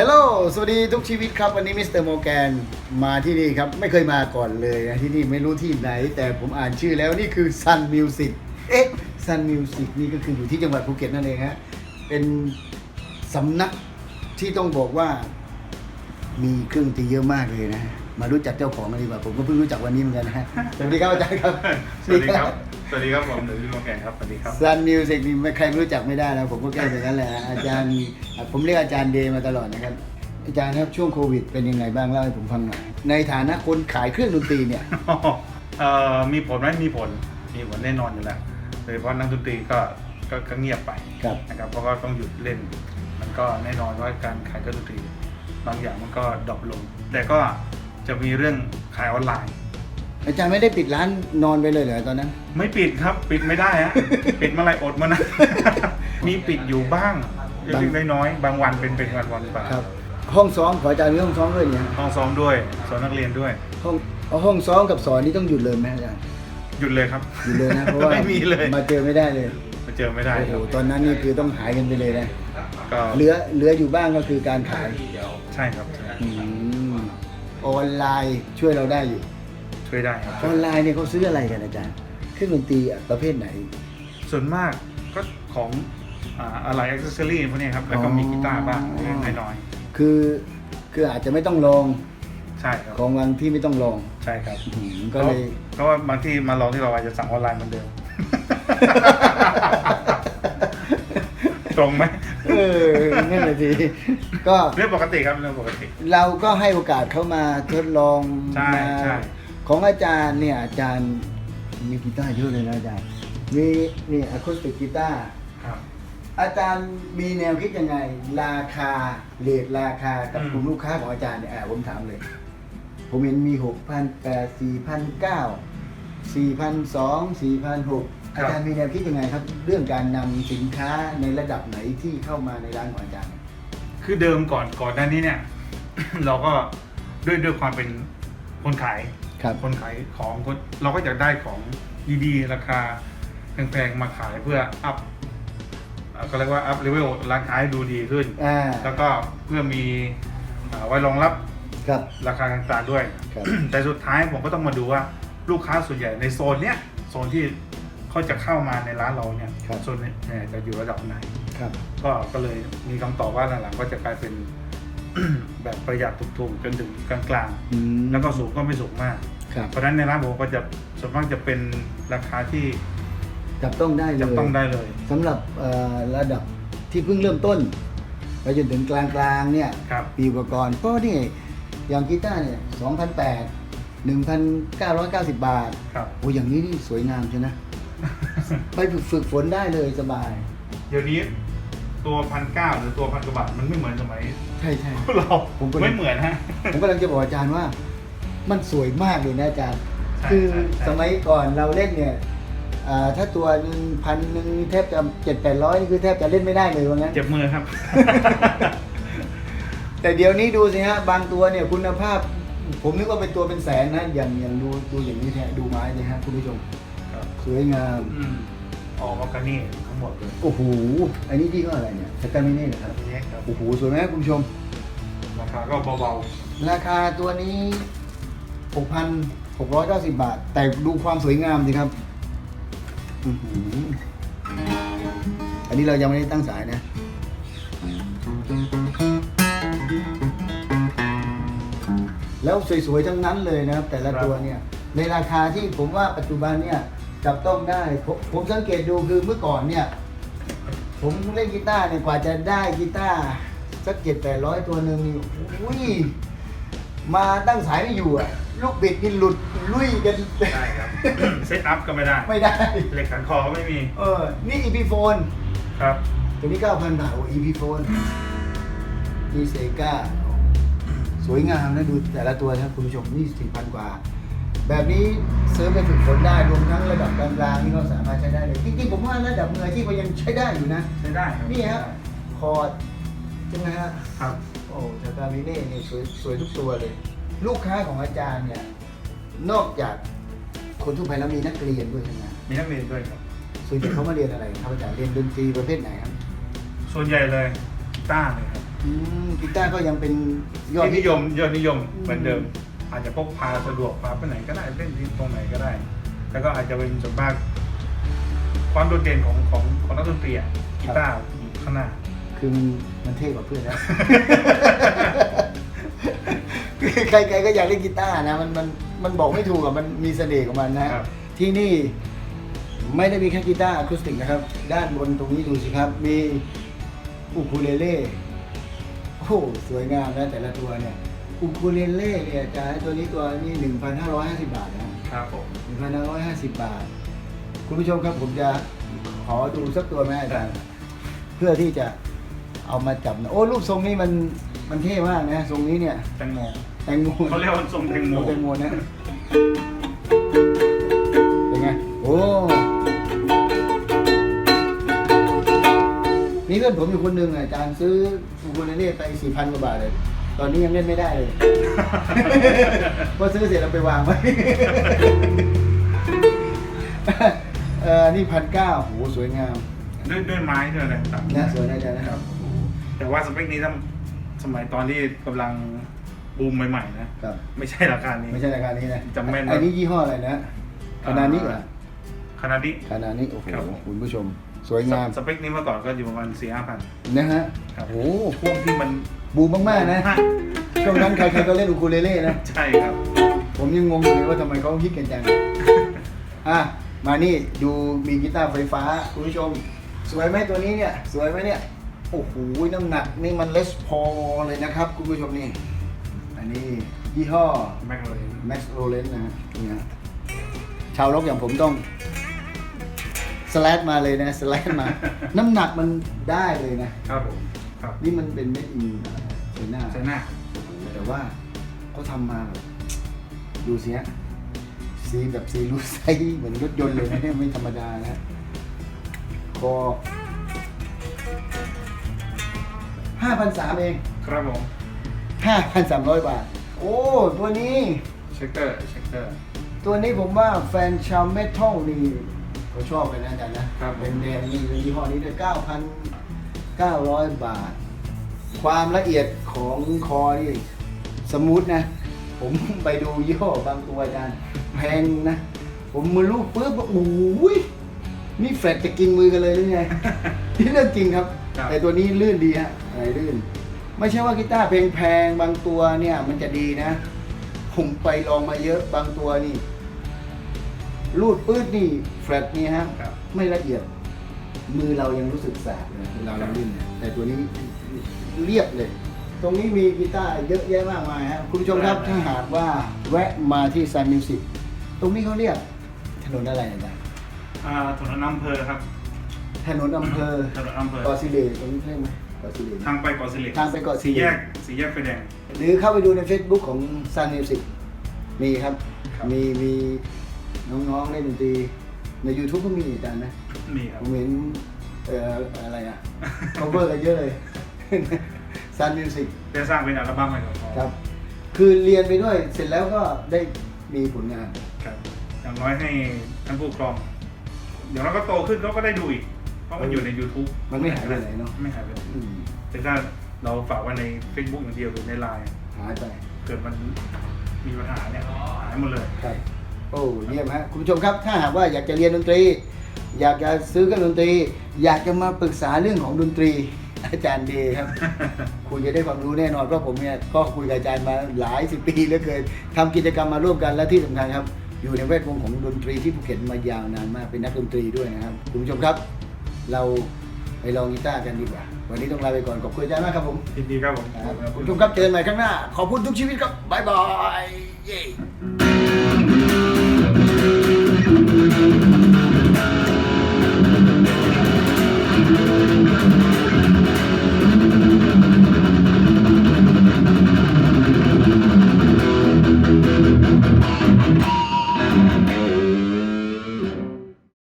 ฮลโหล สวัสดีทุกชีวิตครับ วันนี้มิสเตอร์โมแกนมาที่นี่ครับ ไม่เคยมาก่อนเลยนะที่นี่ไม่รู้ที่ไหน แต่ผมอ่านชื่อแล้วนี่คือ Sun Music เอ๊ะ Sun Music นี่ก็คืออยู่ที่จังหวัดภูเก็ตนั่นเองฮะ เป็นสำนักที่ต้องบอกว่า มีเครื่องดนตรีเยอะมากเลยนะ มารู้จักเจ้าของกันดีกว่าผมก็เพิ่งรู้จักวันนี้เหมือนกันนะฮะสวัสดีครับอาจารย์ครับสวัสดีครับ สวัสดีครับผมหนึ่งพี่โมแกนครับ สวัสดีครับซันมิวสิกนี่ไม่ใครไม่รู้จักไม่ได้แล้วผมก็แก้ไปกันแหละอาจารย์ ผมเรียกอาจารย์เดย์มาตลอดนะครับ อาจารย์ครับช่วงโควิดเป็นยังไงบ้างเล่าให้ผมฟังหน่อย ในฐานะคนขายเครื่องดนตรีเนี่ยเอ่อมีผลไหมมีผล มีผลแน่นอนอยู่แล้ว โดยเฉพาะนักดนตรีก็ก็ก็เงียบไปครับนะครับ เพราะว่าต้องหยุดเล่น มันก็แน่นอนว่าการขายเครื่องดนตรีบางอย่างมันก็ดรอปลง แต่ก็ จะมีเรื่องขายออนไลน์ อาจารย์ไม่ได้ปิดร้านนอนไปเลยเหรอตอนนั้น ไม่ปิดครับปิดไม่ได้ฮะ ปิดเมื่อไหรอดมานะ มีปิดอยู่บ้างเล็กๆน้อยๆบางวันเป็นเป็นวันวันๆไปครับ ห้องซ้อมขออาจารย์มีห้องซ้อมด้วยเนี่ยห้องซ้อมด้วยสอนนักเรียนด้วย ห้องเอาห้องซ้อมกับสอนนี่ต้องหยุดเลยไหมอาจารย์หยุดเลยครับ หยุดเลยนะเพราะว่าไม่มีเลยมาเจอไม่ได้เลยมาเจอไม่ได้โอ้คโหรับตอนนั้นนี่คือต้องหายกันไปเลยนะก็เหลือเหลืออยู่บ้างก็คือการขายใช่ครับใช่อืม ออนไลน์ช่วยเราได้อยู่ ช่วยได้ครับออนไลน์เนี่ยเขาซื้ออะไรกันอาจารย์เครื่องดนตรีประเภทไหน ส่วนมากก็ของอ่าอะไรอ็อกเซอรี่พวกนี้ครับ แล้วก็มีกีตาร์บ้างอ๋อเล็กๆน้อยคือคืออาจจะไม่ต้องลองๆใช่ครับ ของบางที่ไม่ต้องลองใช่ครับอืมก็เลยเพราะว่าบางที่มาลองที่เราอาจจะสั่งออนไลน์เหมือนเดิม ตรงไหมเออนั่นแหละสิก็เรื่องปกติครับเรื่องปกติ เราก็ให้โอกาสเขามาทดลองใช่มาใช่ ของอาจารย์เนี่ยอาจารย์มีกีตาร์เยอะเลยนะอาจารย์ มีนี่อะคูสติกกีตาร์ครับ อาจารย์มีแนวคิดยังไง ราคาเรทราคากับอืม กลุ่มลูกค้าของอาจารย์เนี่ยอะผมถามเลย ผมเห็นมีหกพันแปดสี่พันเก้าสี่พันสองสี่พันหก อาจารย์มีแนวคิดยังไงครับ เรื่องการนำสินค้าในระดับไหนที่เข้ามาในร้านของอาจารย์ คือเดิมก่อนก่อนหน้านี้เนี่ย เราก็ด้วยด้วยความเป็นคนขายครับคนขายของคนเราก็อยากได้ของดีๆ ราคาแพงๆมาขายเพื่ออัพเอ่อก็เรียกว่าอัพเลเวลร้านค้าให้ดูดีขึ้น อ่าแล้วก็เพื่อมีเอ่อไว้รองรับครับ ราคากลางๆด้วย ครับ แต่สุดท้ายผมก็ต้องมาดูว่าลูกค้าส่วนใหญ่ในโซนเนี้ยโซนที่ เขาจะเข้ามาในร้านเราเนี่ยครับโซนเนี่ยจะอยู่ระดับไหน ครับ ก็ก็เลยมีคำตอบว่าหลังๆก็จะกลายเป็น แบบประหยัดถูกๆจนถึงกลางอืมๆ แล้วก็สูงก็ไม่สูงมาก ครับ เพราะฉะนั้นในร้านผมก็จะส่วนมากจะเป็นราคาที่จับต้องได้เลยจับต้องได้เลย สำหรับเอ่อระดับที่เพิ่งเริ่มต้น ไปจนถึงกลางๆเนี่ยครับปีกว่าก่อนเพราะนี่อย่างกีตาร์เนี่ย2,800 1,990 บาทครับ โอ้อย่างนี้นี่สวยงามใช่นะ ไปฝึกฝึกฝนได้เลยสบาย เดี๋ยวนี้ตัวพันเก้าหรือตัวพันกว่าบาทมันไม่เหมือนสมัยใช่ใช่ เราผมก็ ไม่เหมือนฮะ ผมกำลังจะบอกอาจารย์ว่า มันสวยมากเลยนะอาจารย์ ใช่คือใช่ใช่ สมัยก่อนเราเล่นเนี่ยอ่าถ้าตัวหนึ่งพันหนึ่งแทบจะเจ็ดแปดร้อยนี่คือแทบจะเล่นไม่ได้เลยว่างั้น เจ็บมือครับ แต่เดี๋ยวนี้ดูสิฮะ บางตัวเนี่ยคุณภาพ ผมนึกว่าเป็นตัวเป็นแสนนะ อย่างอย่างดูดูอย่างนี้เนี่ยดูไม้เนี่ยฮะคุณผู้ชม ครับสวยงาม อืมออกมากันนี่ทั้งหมดเลยโอ้โห อันนี้ที่ก็อะไรเนี่ยสกามิเน่เหรอครับ อันนี้ครับโอ้โห สวยไหมครับคุณผู้ชม ราคาก็เบาราคาตัวนี้ 6,690 บาท แต่ดูความสวยงามสิครับอื้อหืออันนี้เรายังไม่ได้ตั้งสายนะ แล้วสวยๆทั้งนั้นเลยนะครับ แต่ละตัวเนี่ย ในราคาที่ผมว่าปัจจุบันเนี่ย จับต้องได้ผมผมสังเกตดูคือเมื่อก่อนเนี่ย ผมเล่นกีตาร์เนี่ยกว่าจะได้กีตาร์สักเจ็ดแปดร้อยตัวหนึ่งนี่อุ้ยมาตั้งสายไม่อยู่อะลูกบิดนี่หลุดลุยกันๆใช่ครับ เซตอัพก็ไม่ได้ไม่ได้ เหล็กขันคอก็ไม่มีเออ นี่ EP โฟนครับ ตัวนี้9,000บาทโอ้ EP โฟนนี่เซกาสวยงามนะดูแต่ละตัวนะครับคุณผู้ชมนี่4,000กว่า แบบนี้เซิร์ฟไปฝึกฝนได้รวมทั้งระดับกลางๆนี่ก็สามารถใช้ได้เลยจริงๆผมว่าระดับมืออาชีพก็ยังใช้ได้อยู่นะ ใช้ได้ครับนี่ฮะคอร์ดใช่ไหมฮะครับ โอ้ชาตามิเน่เนี่ยสวยสวยทุกตัวเลย ลูกค้าของอาจารย์เนี่ยนอกจากคนทั่วไปแล้วมีนักเรียนด้วยใช่ไหมมีนักเรียนด้วยครับ ส่วนใหญ่เขามาเรียนอะไรครับอาจารย์เรียนดนตรีประเภทไหนครับส่วนใหญ่เลยกีตาร์เลยครับออืมกีตาร์ก็ยังเป็นยอดที่นิยมยอดนิยมอืมเหมือนเดิม อาจจะพกพาสะดวกพาไปไหนก็ได้เล่นที่ตรงไหนก็ได้ แล้วก็อาจจะเป็นส่วนมาก ความโดดเด่นของของของนักดนตรีอะกีตาร์อยู่ข้างหน้า คือมันมันเท่กว่าเพื่อนแล้วใครๆก็อยากเล่นกีตาร์นะมันมันมันบอกไม่ถูกอะมันมีเสน่ห์ของมันนะ ครับ ที่นี่ไม่ได้มีแค่กีตาร์อะคูสติกนะครับ ด้านบนตรงนี้ดูสิครับ มีอูคูเลเล่ โอ้โหสวยงามนะแต่ละตัวเนี่ย อูคูเลเล่เนี่ยอาจารย์ตัวนี้ตัวนี้หนึ่งพันห้าร้อยห้าสิบบาทนะ ครับผมหนึ่งพันห้าร้อยห้าสิบบาท คุณผู้ชมครับผมจะขอดูสักตัวไหมอาจารย์เพื่อที่จะเอามาจับนะโอ้รูปทรงนี้มันมันเท่มากนะทรงนี้เนี่ยแตงโมแตงโมเขาเรียกว่าทรงแตงโมแตงโมนะเป็นไงโอ้มีเพื่อนผมอยู่คนหนึ่งอะอาจารย์ซื้ออูคูเลเล่ไปสี่พันกว่าบาทเลย ตอนนี้ยังเล่นไม่ได้เลยพอซื้อเสร็จเราไปวางไว้เออนี่พันเก้าโหสวยงามด้วยด้วยไม้ด้วยอะไรต่างๆนะสวยนะอาจารย์นะครับ แต่ว่าสเปคนี้ถ้าสมัยตอนที่กำลังบูมใหม่ๆนะครับ ไม่ใช่ราคานี้ ไม่ใช่รายการนี้นะจำแม่นนะ อันนี้ยี่ห้ออะไรนะคานานิเหรอขนาดนี้คานานิโอ้โหครับคุณผู้ชม สวยงาม สเปคนี้เมื่อก่อนก็อยู่ประมาณสี่ห้าพัน นะฮะครับ โอ้โหช่วงที่มันบูมมากๆนะช่วงนั้นใครๆก็เล่นอูคูเลเล่นะ ใช่ครับ ผมยังงงอยู่เลยว่าทำไมเขาฮิตกันจัง อะ มานี่ดูมีกีตาร์ไฟฟ้า คุณผู้ชม สวยไหมตัวนี้เนี่ย สวยไหมเนี่ย โอ้โห น้ำหนักนี่มันเลสพอเลยนะครับ คุณผู้ชมนี่ อันนี้ยี่ห้อ แม็กเลย Max r o l e n นะฮะนี่ฮะชาวล็อกอย่างผมต้อง สแลดมาเลยนะสแลดมา น้ำหนักมันได้เลยนะ ครับผมครับนี่มันเป็นเม็ดอินไชน่าใช่หน้าแต่ว่าเขาทำมาแบบดูสิฮะสีแบบสีลูไซเหมือนรถยนต์เลยนะเนี่ยไม่ธรรมดานะคอห้าพันสามเองครับผมห้าพันสามร้อยบาท โอ้ตัวนี้ เช็คเกอร์เช็คเกอร์ตัวนี้ผมว่าแฟนชาวเมทัลนี่ เขาชอบกันนะอาจารย์นะครับเป็นแดงนี่ยี่ห้อนี้ด้วย9,900บาท ความละเอียดของคอนี่สมูทนะ ผมไปดูยี่ห้อบางตัวอาจารย์แพงนะ ผมมือลูกปุ๊บโอ้ยนี่แฟลตจะกินมือกันเลยหรือไงนี่เรื่องจริงครับ ครับ แต่ตัวนี้ลื่นดีฮะอะไรลื่น ไม่ใช่ว่ากีตาร์แพงๆบางตัวเนี่ยมันจะดีนะ ผมไปลองมาเยอะบางตัวนี่ รูดปื้ดนี่แฟลตนี่ฮะครับ ไม่ละเอียด มือเรายังรู้สึกแสบเลยเวลาเราเล่นเนี่ยแต่ตัวนี้เรียบเลย ตรงนี้มีกีตาร์เยอะแยะมากมายฮะคุณผู้ชมครับถ้าหากว่าแวะมาที่ซันมิวสิกตรงนี้เขาเรียกถนนอะไรนะจ๊ะอ่าถนนอำเภอครับ ถนนอำเภอถนนอำเภอ เกาะสิเลตรงนี้ใช่ไหมเกาะสิเล ทางไปเกาะสิริทางไปเกาะสิสี่ริแยกสี่แยกไฟแดง หรือเข้าไปดูใน Facebook ของ Sun Music มีครับ ครับ มีมี น้องๆเล่นดนตรีใน YouTube ก็มีอาจารย์นะมีครัผบ มเห็นเอ่ออะไรอะ cover กันเยอะเลย Sun Music ได้สร้างเป็นอัลบั้มให้กับเขาครับ คือเรียนไปด้วยเสร็จแล้วก็ได้มีผลงาน ครับอย่างน้อยให้ท่านผู้ปกครองเดี๋ยวเราก็โตขึ้นเขาก็ได้ดูอีก เพราะมันอยู่ใน YouTube มันไม่หายไปไหนเนาะไม่หายไปไหนอืมแต่ถ้าเราฝากไว้ใน Facebook อย่างเดียวหรือในไลน์หายไปเกิดมันมีปัญหาเนี่ยหายหมดเลย ครับ โอ้เยี่ยมฮะคุณผู้ชมครับถ้าหากว่าอยากจะเรียนดนตรี อยากจะซื้อเครื่องดนตรี อยากจะมาปรึกษาเรื่องของดนตรี อาจารย์เดย์ครับ คุณจะได้ความรู้แน่นอนเพราะผมเนี่ยก็คุยกับอาจารย์มาหลายสิบปีเหลือเกินทำกิจกรรมมาร่วมกันและที่สำคัญครับ อยู่ในแวดวงของดนตรีที่ภูเก็ตมายาวนานมากเป็นนักดนตรีด้วยนะครับคุณผู้ชมครับ เราไปลองกีตาร์กันดีกว่า วันนี้ต้องลาไปก่อนขอบคุณอาจารย์มากครับผม ยินดีครับผม ครับคุณผู้ชมครับเจอกันใหม่ครั้งหน้า ขอบคุณทุกชีวิตครับ บ๊ายบาย เย้